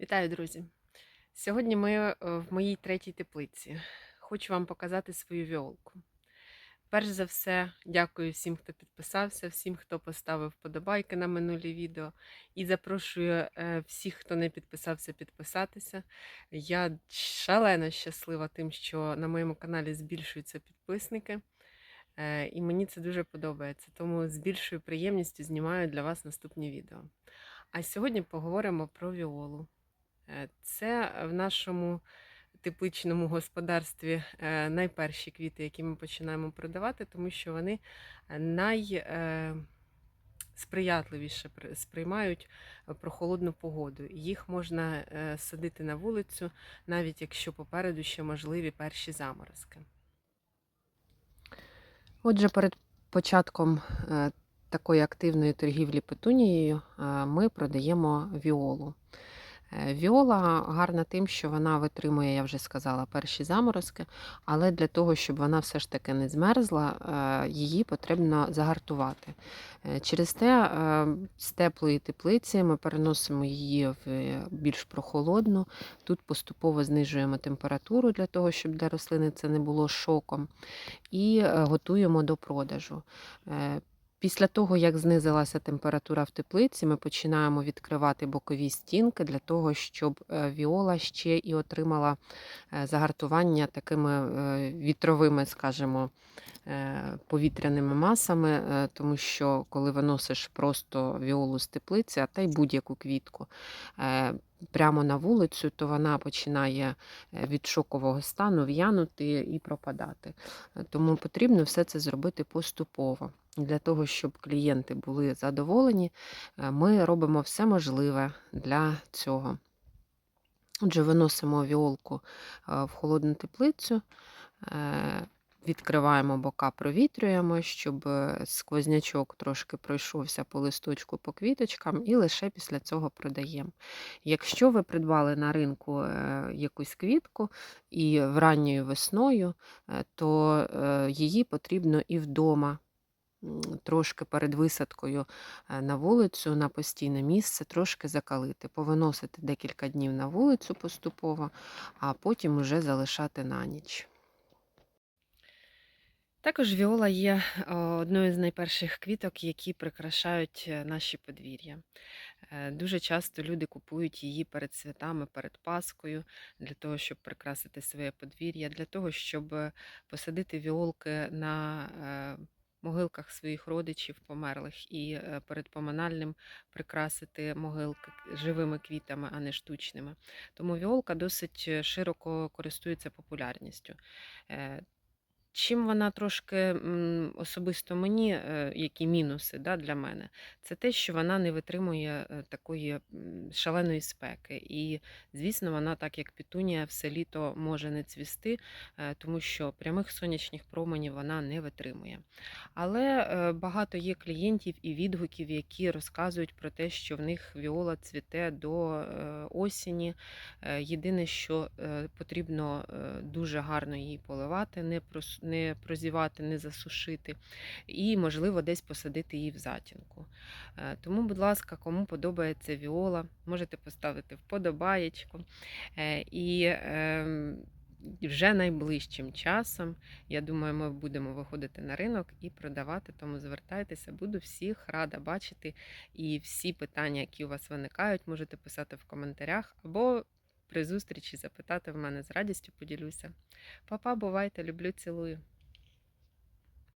Вітаю, друзі! Сьогодні ми е, в моїй третій теплиці. Хочу вам показати свою віолку. Перш за все, дякую всім, хто підписався, всім, хто поставив вподобайки на минулі відео. І запрошую е, всіх, хто не підписався, підписатися. Я шалено щаслива тим, що на моєму каналі збільшуються підписники. Е, І мені це дуже подобається. Тому з більшою приємністю знімаю для вас наступні відео. А сьогодні поговоримо про віолу. Е, Це в нашому тепличному господарстві е, найперші квіти, які ми починаємо продавати, тому що вони найсприятливіше сприймають прохолодну погоду. Їх можна е, садити на вулицю, навіть якщо попереду ще можливі перші заморозки. Отже, перед початком е, такої активної торгівлі петунією е, ми продаємо віолу. Е, Віола гарна тим, що вона витримує, я вже сказала, перші заморозки, але для того, щоб вона все ж таки не змерзла, е, її потрібно загартувати. Е, Через те з теплої теплиці ми переносимо її в більш прохолодну. Тут поступово знижуємо температуру для того, щоб для рослини це не було шоком, і готуємо до продажу. Після того, як знизилася температура в теплиці, ми починаємо відкривати бокові стінки для того, щоб е, віола ще і отримала е, загартування такими е, вітровими, скажімо, повітряними масами, тому що коли виносиш просто віолу з теплиці, а та й будь-яку квітку прямо на вулицю, то вона починає е, від шокового стану в'янути і пропадати. Е, Тому потрібно все це зробити поступово. Для того, щоб клієнти були задоволені, е, ми робимо все можливе для цього. Отже, виносимо віолку в холодну теплицю, відкриваємо бока, провітрюємо, щоб е, сквознячок трошки пройшовся по листочку, по квіточкам, і лише після цього продаємо. Якщо ви придбали на ринку е, якусь квітку і вранньою весною, е, то її потрібно і вдома трошки перед висадкою на вулицю, на постійне місце, трошки закалити, повиносити декілька днів на вулицю поступово, а потім уже залишати на ніч. Також віола є е, одною з найперших квіток, які прикрашають е, наші подвір'я. Е, Дуже часто люди купують її перед святами, перед Паскою, для того, щоб прикрасити своє подвір'я, для того, щоб посадити віолки на могилках своїх родичів померлих і перед поминальним прикрасити могилки живими квітами, а не штучними. Тому віолка досить широко користується популярністю. Чим вона трошки особисто мені, е, які мінуси да, для мене, це те, що вона не витримує е, такої шаленої спеки. І, звісно, вона, так як пітунія, все літо може не цвісти, е, тому що прямих сонячних променів вона не витримує. Але багато є клієнтів і відгуків, які розказують про те, що в них віола цвіте до осені. Єдине, що потрібно дуже гарно її поливати, не прос- не прозівати, не засушити, і, можливо, десь посадити її в затінку. Е, Тому, будь ласка, кому подобається віола, можете поставити вподобаєчку. Е, І ем, вже найближчим часом, я думаю, ми будемо виходити на ринок і продавати, тому звертайтеся, буду всіх рада бачити. І всі питання, які у вас виникають, можете писати в коментарях або при зустрічі запитати в мене з радістю поділюся. Папа, бувайте, люблю, цілую.